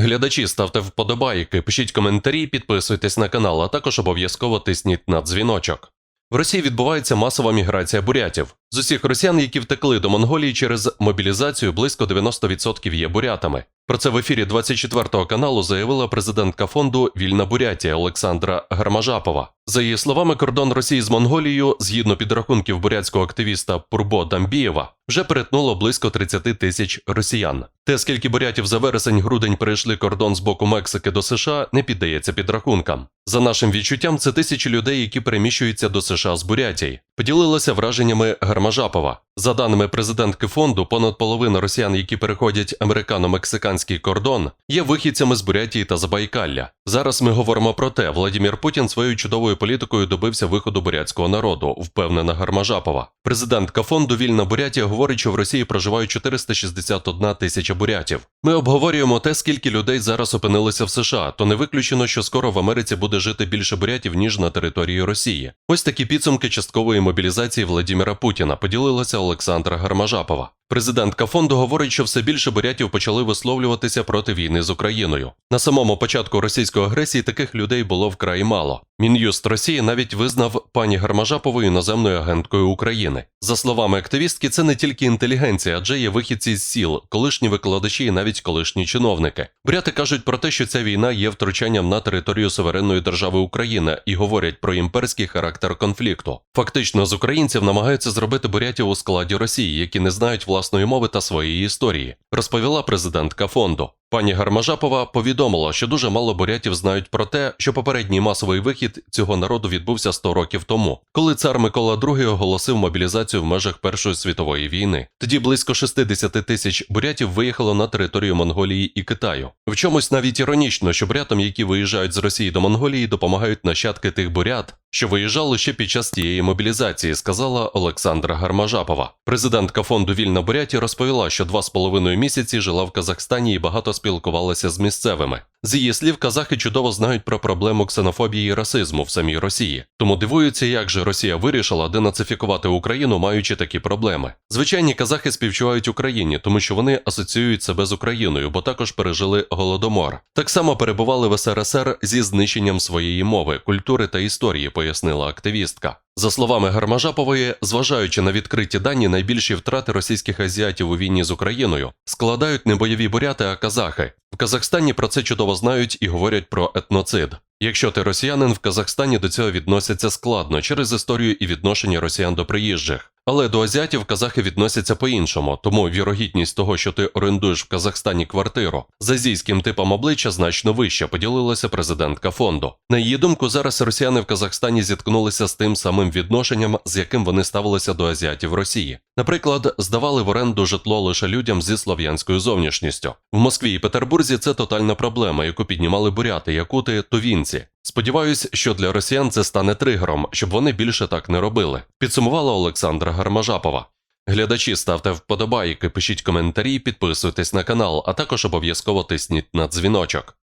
Глядачі, ставте вподобайки, пишіть коментарі, підписуйтесь на канал, а також обов'язково тисніть на дзвіночок. В Росії відбувається масова міграція бурятів. З усіх росіян, які втекли до Монголії через мобілізацію, близько 90% є бурятами. Про це в ефірі 24 каналу заявила президентка фонду Вільна Бурятія Олександра Гармажапова. За її словами, кордон Росії з Монголією, згідно підрахунків бурятського активіста Пурбо Дамбієва, вже перетнуло близько 30 тисяч росіян. Те, скільки бурятів за вересень-грудень перейшли кордон з боку Мексики до США, не піддається підрахункам. За нашим відчуттям, це тисячі людей, які переміщуються до США з Бурятії. Поділилася враженнями Гармажапова. За даними президентки фонду, понад половина росіян, які переходять американо-мексиканський кордон, є вихідцями з Бурятії та Забайкалля. Зараз ми говоримо про те, Владімір Путін своєю чудовою політикою добився виходу бурятського народу, впевнена Гармажапова. Президентка фонду Вільна Бурятія говорить, що в Росії проживають 461 тисяча бурятів. Ми обговорюємо те, скільки людей зараз опинилися в США, то не виключено, що скоро в Америці буде жити більше бурятів, ніж на території Росії. Ось такі підсумки часткової мобілізації Владіміра Путіна поділилася Олександра Гармажапова. Президентка фонду говорить, що все більше бурятів почали висловлюватися проти війни з Україною. На самому початку російської агресії таких людей було вкрай мало. Мін'юст Росії навіть визнав пані Гармажапову іноземною агенткою України. За словами активістки, це не тільки інтелігенція, адже є вихідці з сіл, колишні викладачі і навіть колишні чиновники. Буряти кажуть про те, що ця війна є втручанням на територію суверенної держави Україна і говорять про імперський характер конфлікту. Фактично, з українців намагаються зробити бурятів у складі Росії, які не знають власної мови та своєї історії, розповіла президентка фонду. Пані Гармажапова повідомила, що дуже мало бурятів знають про те, що попередній масовий вихід цього народу відбувся 100 років тому, коли цар Микола II оголосив мобілізацію в межах Першої світової війни. Тоді близько 60 тисяч бурятів виїхало на територію Монголії і Китаю. В чомусь навіть іронічно, що бурятам, які виїжджають з Росії до Монголії, допомагають нащадки тих бурят, що виїжджали ще під час тієї мобілізації, сказала Олександра Гармажапова. Президентка фонду Вільна Буряті розповіла, що два з половиною місяці жила в Казахстані і багато спілкувалася з місцевими. З її слів, казахи чудово знають про проблему ксенофобії і расизму в самій Росії. Тому дивуються, як же Росія вирішила денацифікувати Україну, маючи такі проблеми. Звичайні казахи співчувають Україні, тому що вони асоціюють себе з Україною, бо також пережили голодомор. Так само перебували в СРСР зі знищенням своєї мови, культури та історії, пояснила активістка. За словами Гармажапової, зважаючи на відкриті дані, найбільші втрати російських азіатів у війні з Україною складають не бойові буряти, а казахи. Казахстані про це чудово знають і говорять про етноцид. Якщо ти росіянин, в Казахстані до цього відносяться складно через історію і відношення росіян до приїжджих. Але до азіатів казахи відносяться по-іншому, тому вірогідність того, що ти орендуєш в Казахстані квартиру з азійським типом обличчя значно вища, поділилася президентка фонду. На її думку, зараз росіяни в Казахстані зіткнулися з тим самим відношенням, з яким вони ставилися до азіатів Росії. Наприклад, здавали в оренду житло лише людям зі слов'янською зовнішністю. В Москві і Петербурзі це тотальна проблема, яку піднімали буряти, якути, тувінці. Сподіваюсь, що для росіян це стане тригером, щоб вони більше так не робили. Підсумувала Олександра Гармажапова. Глядачі, ставте вподобайки, пишіть коментарі, підписуйтесь на канал, а також обов'язково тисніть на дзвіночок.